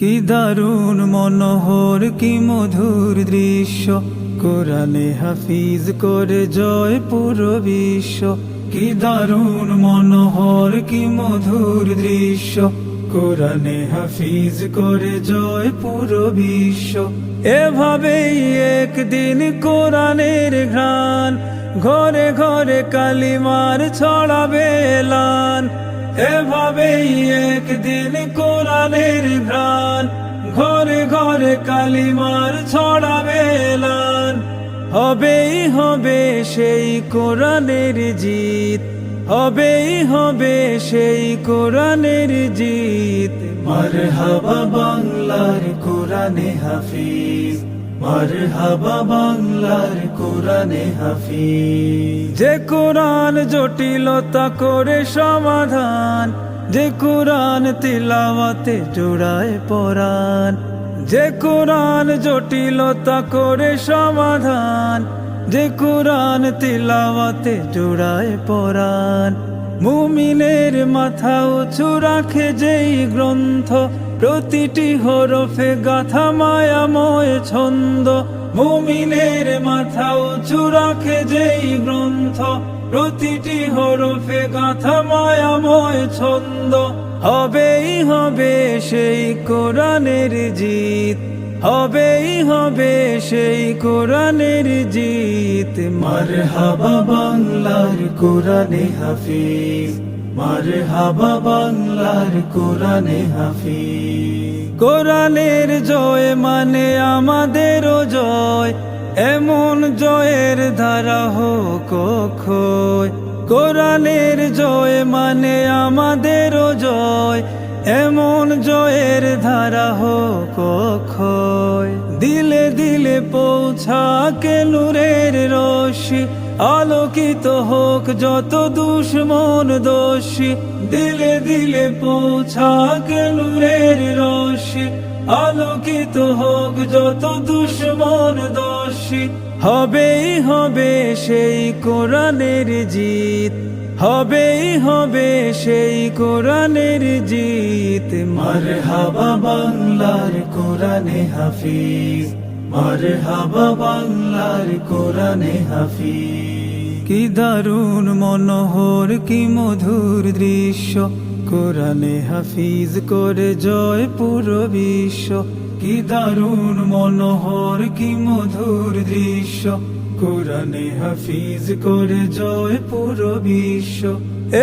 কি দারুণ মনোহর, কি মধুর দৃশ্য। কোরআনে হাফিজ করে জয় পুরো বিশ্ব। কি দারুণ মনোহর, কি মধুর দৃশ্য। কোরআনে হাফিজ করে জয় পুরো বিশ্ব। এভাবেই একদিন কোরআনের ঘ্রাণ। ঘরে ঘরে কালিমার ছড়াবে এভাবেই একদিন কোরআনের ঘ্রাণ, ঘরে ঘরে কালিমার ছড়াবে এলান। হবেই হবে সেই কোরআনের জিত, হবেই হবে সেই কোরআনের জিত। মারহাবা বাংলার কোরআনে হাফিজ। মারহাবা বাংলার কোরআনে হাফিজ। যে কোরআন জটিলতা করে সমাধান, যে কোরআন তিলাওয়াতে জোড়ায় পরাণ। যে কোরআন জটিলতা করে সমাধান, যে কোরআন তিলাওয়াতে জোড়ায় পরাণ। মুমিনের মাথা উঁচু রাখে যেই গ্রন্থ। প্রতিটি হরফে গাথা মায়াময় ছন্দ। মুমিনের মাথা উঁচু রাখে যেই গ্রন্থ। প্রতিটি হরফে গাথা মায়াময় ছন্দ। হবেই হবে সেই কোরআনের জিত। হবেই হবে সেই কোরআনের জিত। মার হাবা বাংলার কোরআনে হাফিজ। মার হাবা বাংলার কোরআনে হাফিজ। কোরআনের জয় মানে আমাদেরও জয়। এমন জয়ের ধারা হোক কোরআনের জয় মানে আমাদেরও জয়। এমন জয়ের ধারা হোক অক্ষয় দিলে দিলে পৌঁছা কে নূরের রশি। আলোকিত হোক যত দুশ্মন দোষী। দিলে দিলে পৌঁছা কে নূরের রশি। আলোকিত হোক যত দুশ্মন দোষী। হবেই হবে সেই কোরআনের জিত। হবেই হবে সেই কোরআনের জিত। মারহাবা বাংলার কোরআনে হাফিজ। মারহাবা বাংলার কোরআনে হাফিজ। কি দারুণ মনোহর কি মধুর দৃশ্য। কোরআনে হাফিজ করে জয় পুরো বিশ্ব। কি দারুণ মনোহর কি মধুর দৃশ্য। কোরআনে হাফিজ করে জয় পুরো বিশ্ব।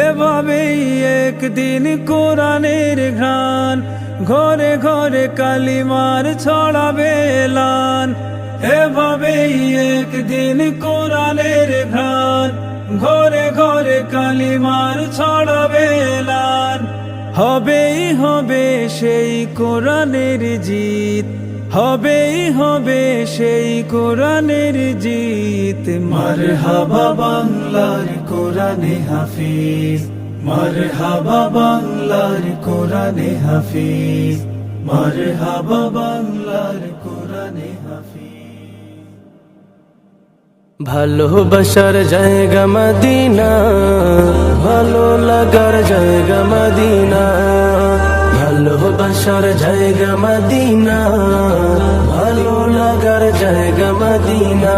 এভাবেই একদিন কোরআনের ঘ্রাণ, ঘরে ঘরে কালিমার ছড়াবে এলান। এভাবেই একদিন কোরআনের ঘ্রাণ, ঘরে ঘরে কালিমার ছড়াবে এলান। হবেই হবে সেই কোরআনের জিত হবেই হবে সেই কোরআনের জিত। মারহাবা বাংলার কোরআনে হাফিজ। মারহাবা বাংলার কোরআনে হাফিজ। মারহাবা বাংলার কোরআনে ভালোবাসার জায়গা মদিনা, ভালো লাগার জায়গা মদিনা। ভালোবাসার জায়গা মদিনা ভালো লাগার জায়গা মদিনা।